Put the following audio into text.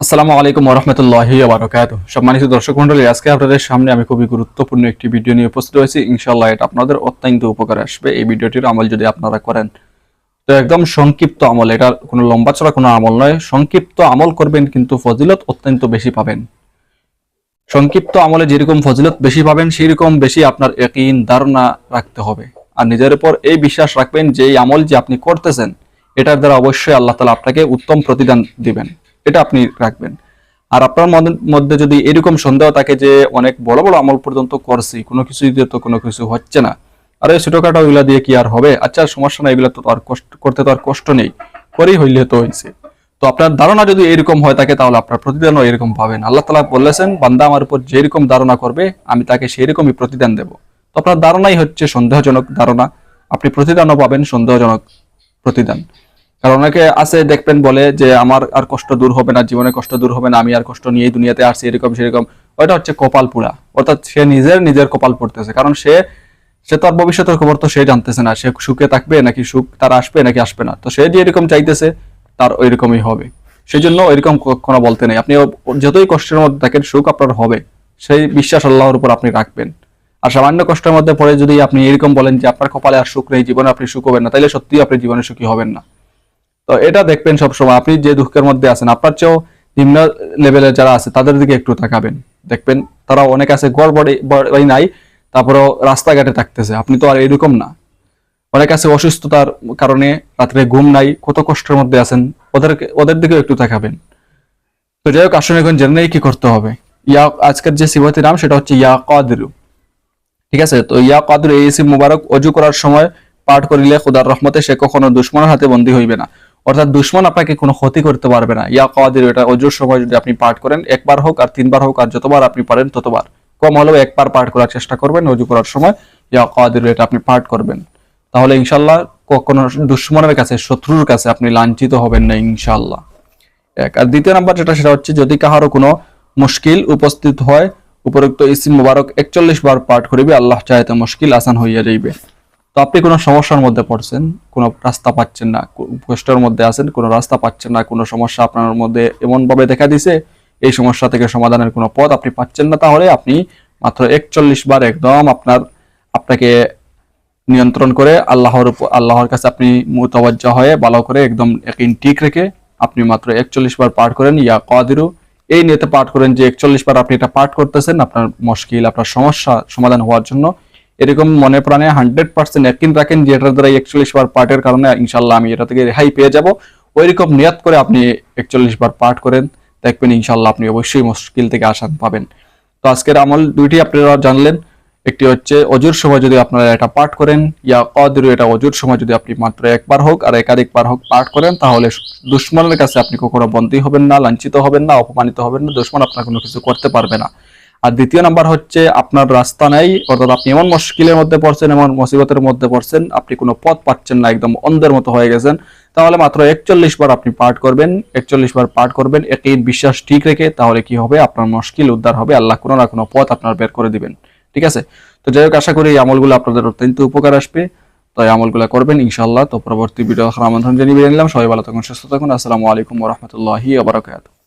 আসসালামু আলাইকুম ওরহমতুল্লাহি আবরকাত সম্মানিত দর্শক মন্ডলী আজকে আপনাদের সামনে আমি খুবই গুরুত্বপূর্ণ একটি ভিডিও নিয়ে উপস্থিত হয়েছি। ইনশাল্লাহ এটা আপনাদের অত্যন্ত উপকারে আসবে। এই ভিডিওটির আমল যদি আপনারা করেন, তো একদম সংক্ষিপ্ত আমল। এটা কোনো লম্বা চড়া কোনো আমল নয়। সংক্ষিপ্ত আমল করবেন কিন্তু ফজিলত অত্যন্ত বেশি পাবেন। সংক্ষিপ্ত আমলে যেরকম ফজিলত বেশি পাবেন সেই রকম বেশি আপনার একইন ধারণা রাখতে হবে। আর নিজের উপর এই বিশ্বাস রাখবেন যে এই আমল যে আপনি করতেছেন, এটার দ্বারা অবশ্যই আল্লাহ তালা আপনাকে উত্তম প্রতিদান দিবেন। এটা আপনি রাখবেন। আর আপনার মধ্যে যদি এরকম সন্দেহ থাকে যে অনেক বড় বড় আমল পর্যন্ত করছি, কোনো কিছু দিয়ে তো কোনো কিছু হচ্ছে না। আর এই ছোটখাটো ওইগুলা দিয়ে কি আর হবে? আচ্ছা সমস্যা না এগুলো তো আর কষ্ট, করতে তো আর কষ্ট নেই। করেই হইলে তো হয়েছে তো আপনার ধারণা যদি এরকম হয় থাকে, তাহলে আপনার প্রতিদানও এরকম পাবেন। আল্লাহ তালা বলেছেন, বান্দা আমার উপর যেরকম ধারণা করবে, আমি তাকে সেই রকমই প্রতিদান দেব। তো আপনার ধারণাই হচ্ছে সন্দেহজনক ধারণা। আপনি প্রতিদানও পাবেন, সন্দেহজনক প্রতিদান। কারণ অনেকে আছে, দেখবেন বলে যে, আমার আর কষ্ট দূর হবে না, জীবনে কষ্ট দূর হবে না, আমি আর কষ্ট নিয়েই দুনিয়াতে আসছি, এরকম, সেরকম। ওইটা হচ্ছে কপাল পুরা। অর্থাৎ সে নিজের নিজের কপাল পড়তেছে। কারণ সে সে তার ভবিষ্যতের খবর তো সে জানতেছে না, সে সুখে থাকবে নাকি সুখ তার আসবে নাকি আসবে না। তো সে যে এরকম চাইতেছে, তার ওইরকমই হবে। সেই জন্য ওইরকম কখনো বলতে নেই। আপনি যতই কষ্টের মধ্যে থাকেন, সুখ আপনার হবে। সেই বিশ্বাস আল্লাহর উপর আপনি রাখবেন। আর সামান্য কষ্টের মধ্যে পড়ে যদি আপনি এরকম বলেন যে, আপনার কপালে আর সুখ নেই, জীবনে আপনি সুখ হবেন না তাহলে সত্যিই আপনি জীবনে সুখী হবেন না। তো এটা দেখবেন সবসময়। আপনি যে দুঃখের মধ্যে আছেন, আপনার চেয়েও নিম্ন লেভেলের যারা আছে, তাদের দিকে একটু তাকাবেন। দেখবেন তারা অনেক আছে গড় বাড়ি নাই, তারপরেও রাস্তাঘাটে থাকতেছে। আপনি তো আর এরকম না। অনেক আছে অসুস্থতার কারণে রাত্রে ঘুম নাই, কত কষ্টের মধ্যে আছেন, ওদেরকে ওদের দিকেও একটু তাকাবেন। তো যাই হোক আসলে এখন জেনে কি করতে হবে। ইয়া, আজকের যে সিবতী নাম, সেটা হচ্ছে ইয়া কাদরু। ঠিক আছে? তো ইয়া কাদরু, এই ইসিম মুবারক অজু করার সময় পাঠ করিলে খুদার রহমতে সে কখনো দুশ্মনের হাতে বন্দী হইবে না। অর্থাৎ দুশ্মন আপনাকে কোনো ক্ষতি করতে পারবে না। ইয়া কাদির, এটা অজুর সময় যদি আপনি পাঠ করেন, একবার হোক আর তিনবার হোক আর যতবার আপনি পারেন ততবার। কম হলেও একবার পাঠ করার চেষ্টা করবেন অজু করার সময়। ইয়া কাদির, এটা আপনি পাঠ করবেন। তাহলে ইনশাল্লাহ কখনো দুশ্মনের কাছে, শত্রুর কাছে আপনি লাঞ্ছিত হবেন না ইনশাল্লাহ এক, আর দ্বিতীয় নাম্বার যেটা, সেটা হচ্ছে যদি কাহারও কোনো মুশকিল উপস্থিত হয়, উপরোক্ত ইসিম মুবারক একচল্লিশ বার পাঠ করিবে, আল্লাহ চাইতে মুশকিল আসান হইয়া যাইবে। তো আপনি কোনো সমস্যার মধ্যে পড়ছেন, কোনো রাস্তা পাচ্ছেন না কষ্টের মধ্যে আছেন, কোনো রাস্তা পাচ্ছেন না, কোনো সমস্যা আপনার মধ্যে এমনভাবে দেখা দিছে, এই সমস্যা থেকে সমাধানের কোনো পথ আপনি পাচ্ছেন না, তাহলে আপনি মাত্র একচল্লিশ বার একদম আপনার, আপনাকে নিয়ন্ত্রণ করে আল্লাহর আল্লাহর কাছে আপনি মুতবাজ্জা হয়ে ভালো করে একদম একদিন ঠিক রেখে আপনি মাত্র একচল্লিশ বার পাঠ করেন, ইয়া কাদিরু। এই নিয়েতে পাঠ করেন যে একচল্লিশ বার আপনি এটা পাঠ করতেছেন, আপনার মুশকিল, আপনার সমস্যা সমাধান হওয়ার জন্য এরকম মনে প্রাণে হান্ড্রেড পার্সেন্ট একদিন রাখেন যে এটার দ্বারা একচল্লিশ বার পাঠের কারণে ইনশাল্লাহ আমি এটা থেকে রেহাই পেয়ে যাব। ওই রকম নিয়াত করে আপনি একচল্লিশ বার পাঠ করেন, দেখবেন ইনশাল্লাহ আপনি অবশ্যই মুশকিল থেকে আসান পাবেন। তো আজকের আমল দুইটি আপনারা জানলেন, একটি হচ্ছে অজুর সময় যদি আপনারা এটা পাঠ করেন, ইয়া কদরু এটা অজুর সময় যদি আপনি মাত্র একবার হোক আর একাধিকবার হোক পাঠ করেন, তাহলে দুশ্মনের কাছে আপনি কখনো বন্দী হবেন না, লাঞ্ছিত হবেন না, অপমানিত হবেন না, দুশ্মন আপনার কোনো কিছু করতে পারবে না। আর দ্বিতীয় নাম্বার হচ্ছে আপনার রাস্তা নেই, অর্থাৎ আপনি এমন মুশকিলের মধ্যে পড়ছেন, এমন মুসিবতের মধ্যে পড়ছেন, আপনি কোনো পথ পাচ্ছেন না, একদম অন্ধের মতো হয়ে গেছেন। তাহলে মাত্র একচল্লিশ বার আপনি পাঠ করবেন, একচল্লিশ বার পাঠ করবেন, একই বিশ্বাস ঠিক রেখে তাহলে কি হবে? আপনার মুশকিল উদ্ধার হবে, আল্লাহ কোনো না কোনো পথ আপনার বের করে দিবেন। ঠিক আছে? তো যাই হোক, আশা করি এই আমলগুলো আপনাদের অত্যন্ত উপকার আসবে। তো এই আমলগুলো করবেন ইনশাল্লাহ তো পরবর্তী ভিডিও আমন্ত্রণ জানিয়ে নিলাম। সবাই ভালো থাকুন, সুস্থ থাকুন। আসসালামু আলাইকুম রহমতুল্লাহি আবরাকাত